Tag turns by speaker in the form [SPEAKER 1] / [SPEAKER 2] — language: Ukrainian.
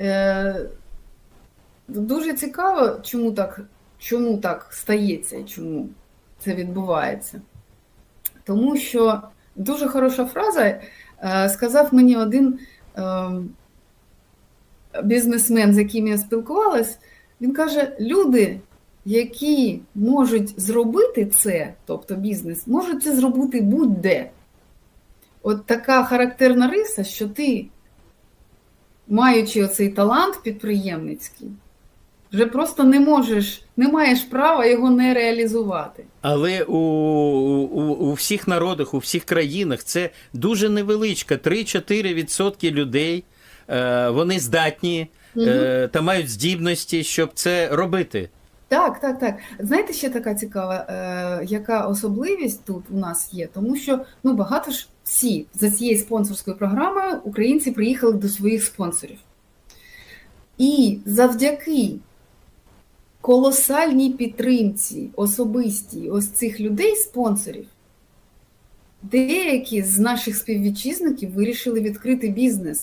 [SPEAKER 1] Е, дуже цікаво, чому так, чому так стається і чому це відбувається. Тому що дуже хороша фраза е, сказав мені один е, бізнесмен, з яким я спілкувалась, він каже: люди, які можуть зробити це, тобто бізнес, можуть це зробити будь-де. От така характерна риса, що ти, маючи оцей талант підприємницький, вже просто не можеш, не маєш права його не реалізувати.
[SPEAKER 2] Але у, у, у всіх народах, у всіх країнах це дуже невеличка, 3-4% людей. Е, вони здатні е, та мають здібності, щоб це робити.
[SPEAKER 1] Так, так, так. Знаєте, ще така цікава, е, яка особливість тут у нас є, тому що ну багато ж всі за цією спонсорською програмою українці приїхали до своїх спонсорів. І завдяки колосальній підтримці особистій ось цих людей, спонсорів, деякі з наших співвітчизників вирішили відкрити бізнес